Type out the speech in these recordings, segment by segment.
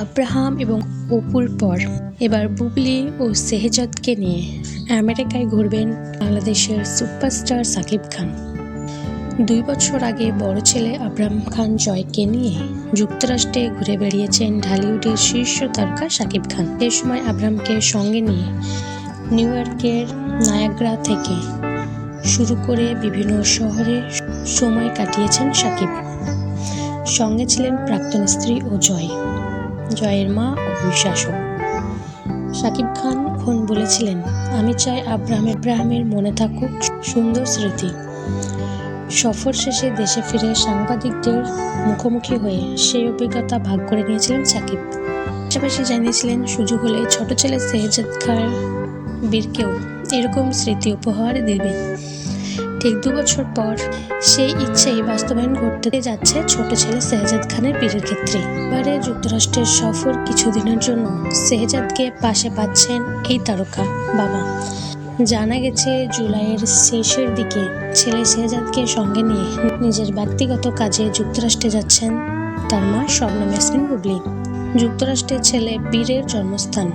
Abraham এবং অপুর পর এবার বুবলি ও সেহেজাদকে নিয়ে আমেরিকায় ঘুরবেন বাংলাদেশের সুপারস্টার সাকিব খান। দুই বছর আগে বড় ছেলে আব্রাহাম খান জয়কে নিয়ে যুক্তরাষ্ট্রে ঘুরে বেড়িয়েছেন ঢালিউডের শীর্ষ তারকা সাকিব খান। এ সময় আব্রাহামকে সঙ্গে নিয়ে নিউ ইয়র্কের নায়াগ্রা থেকে শুরু করে বিভিন্ন শহরে সময় কাটিয়েছেন সাকিব। সঙ্গে ছিলেন প্রাক্তন স্ত্রী ও জয়। জয়ের মা বিশ্বাসও সাকিব খান খন বলেছিলেন, আমি চাই আব্রাহাম ইব্রাহিমের মনে থাকুক সুন্দর স্মৃতি। সফর শেষে দেশে ফিরে সাংবাদিকদের মুখোমুখি হয়ে সেই অভিজ্ঞতা ভাগ করে নিয়েছিলেন সাকিব। পাশাপাশি জানিয়েছিলেন, সুযোগ হলে ছোট ছেলে সেহজাদ খান বীরকেও এরকম স্মৃতি উপহার দেবেন ঠিক দু বছর পর সেই ইচ্ছেই বাস্তবায়ন করতে যাচ্ছে ছোট ছেলে সেহজাদ খানের বীরের ক্ষেত্রে। এবারে যুক্তরাষ্ট্রের সফর কিছুদিনের জন্য সেহজাদকে পাশে পাচ্ছেন এই তারকা বাবা। জানা গেছে, জুলাইয়ের শেষের দিকে ছেলে শেহজাদকে সঙ্গে নিয়ে নিজের ব্যক্তিগত কাজে যুক্তরাষ্ট্রে যাচ্ছেন তার মা শবনম ইয়াসমিন বুবলি, যুক্তরাষ্ট্রের ছেলে বীরের জন্মস্থান।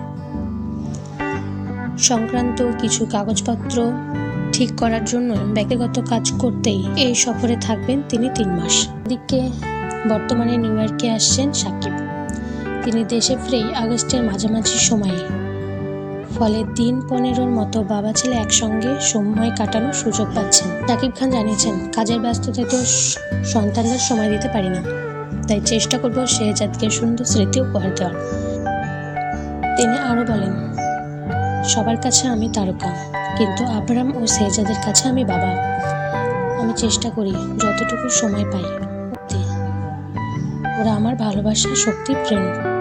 সংক্রান্ত কিছু কাগজপত্র ঠিক করার জন্য ব্যক্তিগত কাজ করতেই এই সফরে থাকবেন তিনি তিন মাস। দিকে বর্তমানে নিউ ইয়র্কে আসছেন সাকিব। তিনি দেশে ফিরেই আগস্টের মাঝামাঝি সময়ে। ফলে দিন পনেরোর মতো বাবা ছেলে একসঙ্গে সময় কাটানোর সুযোগ পাচ্ছেন। সাকিব খান জানিয়েছেন, কাজের ব্যস্ততায় তো সন্তানদের সময় দিতে পারি না। তাই চেষ্টা করব শেহজাদকে সুন্দর স্মৃতি উপহার দেওয়ার। তিনি আরও বলেন, সবার কাছে আমি তারকা। কিন্তু আবরাম ও সেজাদের কাছে আমি বাবা। আমি চেষ্টা করি যতটুকু সময় পাই। ওরা আমার ভালোবাসা শক্তি, প্রেম।